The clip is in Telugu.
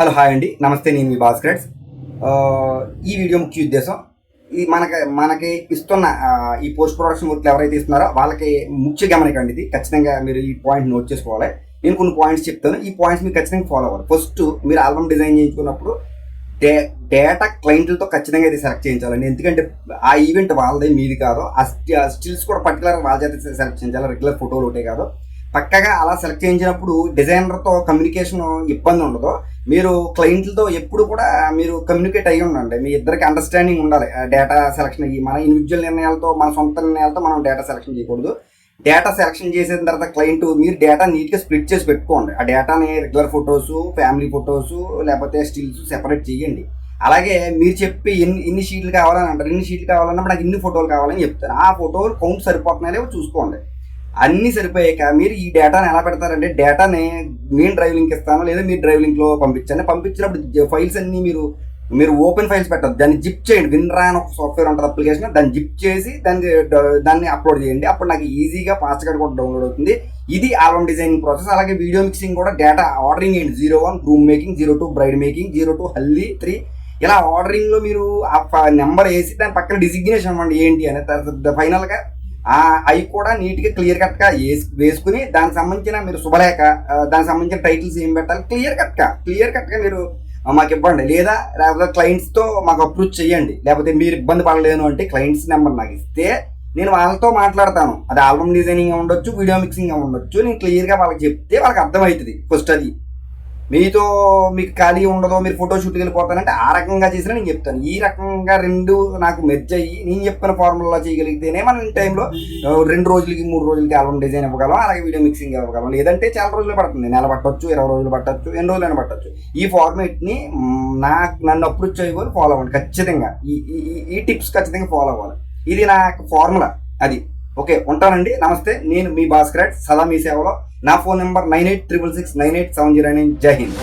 హలో హాయ్ అండి. నమస్తే నేను మీ భాస్కర్స్. ఈ వీడియో ముఖ్య ఉద్దేశం ఈ మనకి మనకి ఇస్తున్న ఈ పోస్ట్ ప్రొడక్షన్ వర్క్లు ఎవరైతే ఇస్తున్నారో వాళ్ళకి ముఖ్య గమనికండి ఇది. ఖచ్చితంగా మీరు ఈ పాయింట్ నోట్ చేసుకోవాలి. నేను కొన్ని పాయింట్స్ చెప్తాను. ఈ పాయింట్స్ మీరు ఖచ్చితంగా ఫాలో అవ్వాలి. ఫస్ట్ మీరు ఆల్బమ్ డిజైన్ చేయించుకున్నప్పుడు డే డేటా క్లయింట్లతో ఖచ్చితంగా ఇది సెలెక్ట్ చేయించాలండి ఎందుకంటే ఆ ఈవెంట్ వాళ్ళదే మీది కాదు. ఆ స్టిల్స్ కూడా పర్టికులర్ వాళ్ళ చేత సెలెక్ట్ చేయించాలి. రెగ్యులర్ ఫోటోలు ఒకటే కాదు. పక్కగా అలా సెలెక్ట్ చేయించినప్పుడు డిజైనర్తో కమ్యూనికేషన్ ఇబ్బంది ఉండదు. మీరు క్లయింట్లతో ఎప్పుడు కూడా మీరు కమ్యూనికేట్ అయ్యి ఉండండి. మీ ఇద్దరికి అండర్స్టాండింగ్ ఉండాలి. డేటా సెలక్షన్ అయ్యి మన ఇండివిజువల్ నిర్ణయాలతో మన సొంత నిర్ణయాలతో మనం డేటా సెలక్షన్ చేయకూడదు. డేటా సెలక్షన్ చేసిన తర్వాత క్లయింట్ మీరు డేటా నీట్గా స్ప్లిట్ చేసి పెట్టుకోండి. ఆ డేటాని రెగ్యులర్ ఫొటోస్ ఫ్యామిలీ ఫొటోస్ లేకపోతే స్టిల్స్ సెపరేట్ చేయండి. అలాగే మీరు చెప్పి ఎన్ని ఇన్ని షీట్లు కావాలని అంటారు. ఇన్ని షీట్లు కావాలన్నప్పుడు నాకు ఇన్ని ఫోటోలు కావాలని చెప్తారు. ఆ ఫోటోలు కౌంట్ సరిపోతున్నాయో చూసుకోండి. అన్ని సరిపోయాక మీరు ఈ డేటాని ఎలా పెడతారంటే డేటాని నేను డ్రైవ్ లింక్ ఇస్తాను లేదా మీరు డ్రైవ్ లింక్లో పంపించండి. పంపించినప్పుడు ఫైల్స్ అన్ని మీరు మీరు ఓపెన్ ఫైల్స్ పెట్టద్దు. దాన్ని జిప్ చేయండి. విన్రా అని ఒక సాఫ్ట్వేర్ ఉంటుంది అప్లికేషన్. దాన్ని జిప్ చేసి దాన్ని దాన్ని అప్లోడ్ చేయండి. అప్పుడు నాకు ఈజీగా ఫాస్ట్గా కూడా డౌన్లోడ్ అవుతుంది. ఇది ఆల్బమ్ డిజైనింగ్ ప్రాసెస్. అలాగే వీడియో మిక్సింగ్ కూడా డేటా ఆర్డరింగ్ చేయండి. Zero one groom making zero two bride making zero two haldi three. ఇలా ఆర్డరింగ్లో మీరు ఆ నెంబర్ వేసి దాని పక్కన డిజిగ్నేషన్ ఇవ్వండి. ఏంటి అనేది ఫైనల్గా అవి కూడా నీట్గా క్లియర్ కట్గా వేసు వేసుకుని దానికి సంబంధించిన మీరు శుభలేఖ దానికి సంబంధించిన టైటిల్స్ ఏం పెట్టాలి? క్లియర్ కట్గా క్లియర్ కట్గా మీరు మాకు ఇవ్వండి. లేదా లేకపోతే క్లయింట్స్తో మాకు అప్రూచ్ చేయండి. లేకపోతే మీరు ఇబ్బంది పడలేను అంటే క్లయింట్స్ నెంబర్ నాకు ఇస్తే నేను వాళ్ళతో మాట్లాడతాను. అది ఆల్బమ్ డిజైనింగ్ ఉండొచ్చు వీడియో మిక్సింగ్ ఉండొచ్చు. నేను క్లియర్గా వాళ్ళకి చెప్తే వాళ్ళకి అర్థమవుతుంది ఫస్ట్ అది. మీతో మీకు ఖాళీ ఉండదో మీరు ఫోటో షూట్కి వెళ్ళిపోతానంటే ఆ రకంగా చేసినా నేను చెప్తాను. ఈ రకంగా రెండు నాకు మెర్జ్ అయ్యి నేను చెప్పిన ఫార్ములా చేయగలిగితేనే మనం ఈ టైంలో రెండు రోజులకి మూడు రోజులకి ఆల్బమ్ డిజైన్ ఇవ్వగలం అలాగే వీడియో మిక్సింగ్ ఇవ్వగలం. లేదంటే చాలా రోజులు పడుతుంది. నెల పట్టొచ్చు ఇరవై రోజులు పట్టొచ్చు ఎన్ని రోజులైనా పట్టొచ్చు. ఈ ఫార్మేట్ని నాకు నన్ను అప్రోచ్ చేయవాలి ఫాలో అవ్వండి. ఖచ్చితంగా. ఈ ఈ- ఈ- ఈ టిప్స్ ఖచ్చితంగా ఫాలో అవ్వాలి. ఇది నాకు ఫార్ములా అది. ఓకే ఉంటానండి. నమస్తే. నేను మీ భాస్కర్ సదా మీ సేవలో నా phone number nine eight triple six nine eight seven zero nine. జై హింద్.